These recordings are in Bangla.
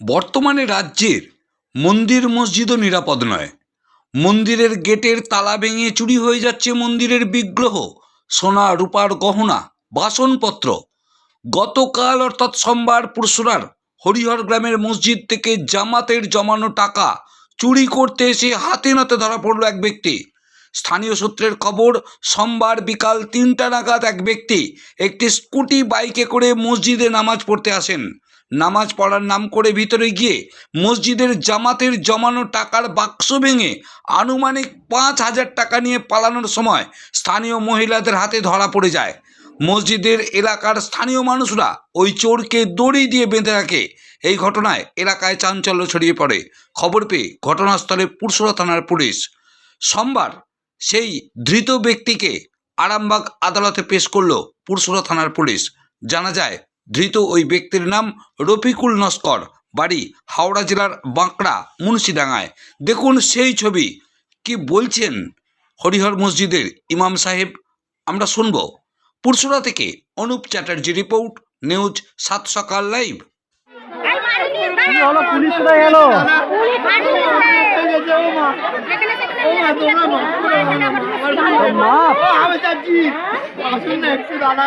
বর্তমানে রাজ্যের মন্দির মসজিদও নিরাপদ নয়। মন্দিরের গেটের তালা ভেঙে চুরি হয়ে যাচ্ছে মন্দিরের বিগ্রহ, সোনা রূপার গহনা, বাসনপত্র। গতকাল অর্থাৎ সোমবার পুরসুরার হরিহর গ্রামের মসজিদ থেকে জামাতের জমানো টাকা চুরি করতে এসে হাতে নাতে ধরা পড়ল এক ব্যক্তি। স্থানীয় সূত্রের খবর, সোমবার বিকাল তিনটা নাগাদ এক ব্যক্তি একটি স্কুটি বাইকে করে মসজিদে নামাজ পড়তে আসেন। নামাজ পড়ার নাম করে ভিতরে গিয়ে মসজিদের জামাতের জমানো টাকার বাক্স ভেঙে আনুমানিক পাঁচ হাজার টাকা নিয়ে পালানোর সময় স্থানীয় মহিলাদের হাতে ধরা পড়ে যায়। মসজিদের এলাকার স্থানীয় মানুষরা ওই চোরকে দড়ি দিয়ে বেঁধে রাখে। এই ঘটনায় এলাকায় চাঞ্চল্য ছড়িয়ে পড়ে। খবর পেয়ে ঘটনাস্থলে পুরসুরা থানার পুলিশ। সোমবার সেই ধৃত ব্যক্তিকে আরামবাগ আদালতে পেশ করল পুরসুরা থানার পুলিশ। জানা যায় ধৃত ওই ব্যক্তির নাম রফিকুল নস্কর বাড়ি হাওড়া জেলার বাঁকড়া মুন্সিডাঙ্গায়। দেখুন সেই ছবি। কি বলছেন হরিহর মসজিদের ইমাম সাহেব? আমরা শুনব। পুরসুরা থেকে অনুপ চ্যাটার্জি রিপোর্ট নিউজ সাত সকাল লাইভ। মা। আমি চাচ্ছি। আসুন না একটু দাদা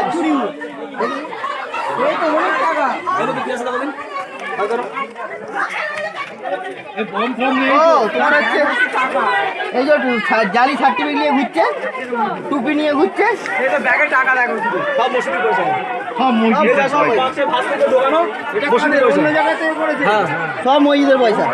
এই যে জালি সার্টিফিকেট নিয়ে ঘুরছে টুপি নিয়ে ঘুরছে। সব মসজিদে সব মসজিদের পয়সা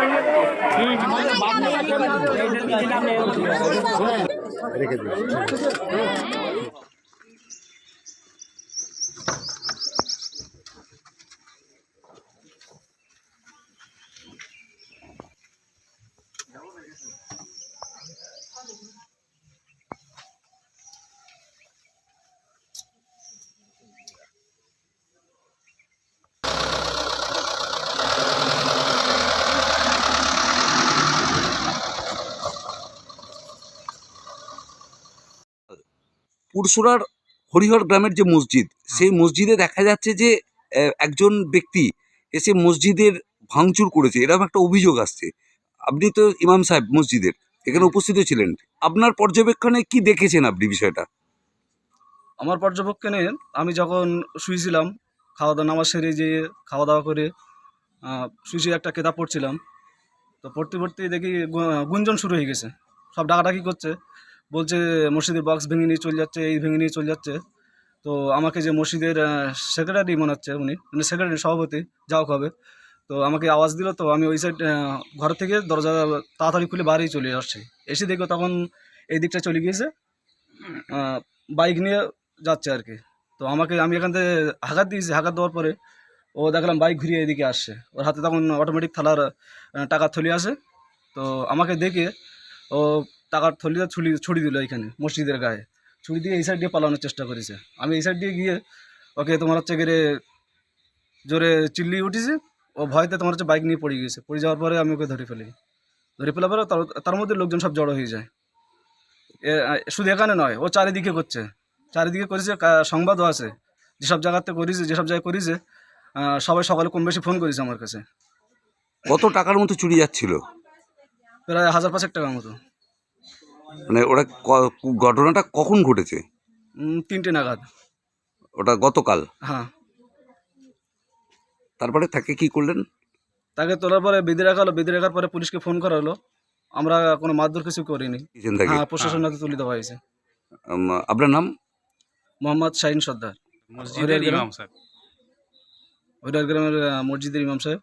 পুরসুরার হরিহর গ্রামের যে মসজিদ সেই মসজিদে দেখা যাচ্ছে যে একজন ব্যক্তি এসে মসজিদের ভাঙচুর করেছে। এরকম একটা অভিযোগ আসছে। আপনি তো ইমাম সাহেব মসজিদের এখানে উপস্থিত ছিলেন। আপনার পর্যবেক্ষণে কি দেখেছেন আপনি বিষয়টা? আমার পর্যবেক্ষণে আমি যখন শুয়েছিলাম খাওয়া দাওয়া নামাজ সেরে যেয়ে খাওয়া দাওয়া করে আহ, শুয়ে শুয়ে একটা কেতাব পড়ছিলাম। তো পড়তে পড়তে দেখি গুঞ্জন শুরু হয়ে গেছে। সব ডাকাডাকি করছে। বলছে, মসজিদের বক্স ভেঙে নিয়ে চলে যাচ্ছে, এই ভেঙে নিয়ে চলে যাচ্ছে। তো আমাকে যে মসজিদের সেক্রেটারি মনে হচ্ছে উনি মানে সেক্রেটারি সভাপতি যাও হবে, তো আমাকে আওয়াজ দিল, তো আমি ওই সাইড ঘর থেকে দরজা তাড়াতাড়ি খুলে বাড়ি চলে আসছি। এসে দেখো তখন এই দিকটা চলে গিয়েছে বাইক নিয়ে যাচ্ছে আর কি। তো আমাকে, আমি এখান থেকে হাঁকাত দিয়েছি হাঁকাত দেওয়ার পরে ও দেখলাম বাইক ঘুরিয়ে এদিকে আসছে। ওর হাতে তখন অটোমেটিক থালার টাকা থলি আছে। তো আমাকে দেখে ও টাকার থলিটা ছুরি ছুরি দিল এখানে মসজিদের গায়ে। ছুরি দিয়ে এই সাইড দিয়ে পালানোর চেষ্টা করেছে। আমি এই সাইড দিয়ে গিয়ে ওকে তোমার হচ্ছে গেলে জোরে চিল্লি উঠেছে ও ভয়তে তোমার হচ্ছে বাইক নিয়ে পড়ে গিয়েছে। পড়ে যাওয়ার পরে আমি ওকে ধরে ফেলি। ধরে ফেলার পরে তার- মধ্যে লোকজন সব জড়ো হয়ে যায়। এ, শুধু এখানে নয় ও চারিদিকে করছে। চারিদিকে করেছে সংবাদও আছে। যেসব জায়গাতে করেছে যেসব জায়গায় করেছে সবাই সকালে কম বেশি ফোন করেছে আমার কাছে। কত টাকার মতো চুরি যাচ্ছিল? প্রায় হাজার পাঁচেক টাকার মতো। মানে ওটা ক- ঘটনাটা কখন ঘটেছে? উম, তিনটে নাগাদ। ওটা গতকাল? হ্যাঁ। তারপরে তাকে কি করলেন? তাকে তোলার পরে বেঁধে রাখা হলো বেঁধে রাখার পরে পুলিশকে ফোন করা হলো। আমরা কোনো মারধর কিছু করিনি। হ্যাঁ প্রশাসন হাতে তুলে দেওয়া হয়েছে। উম, আপনার নাম? মোহাম্মদ শাহিন সর্দার। মসজিদের হরিয়ার ইমাম সাহেব হরিয়ার গ্রামের আহ, মসজিদের ইমাম সাহেব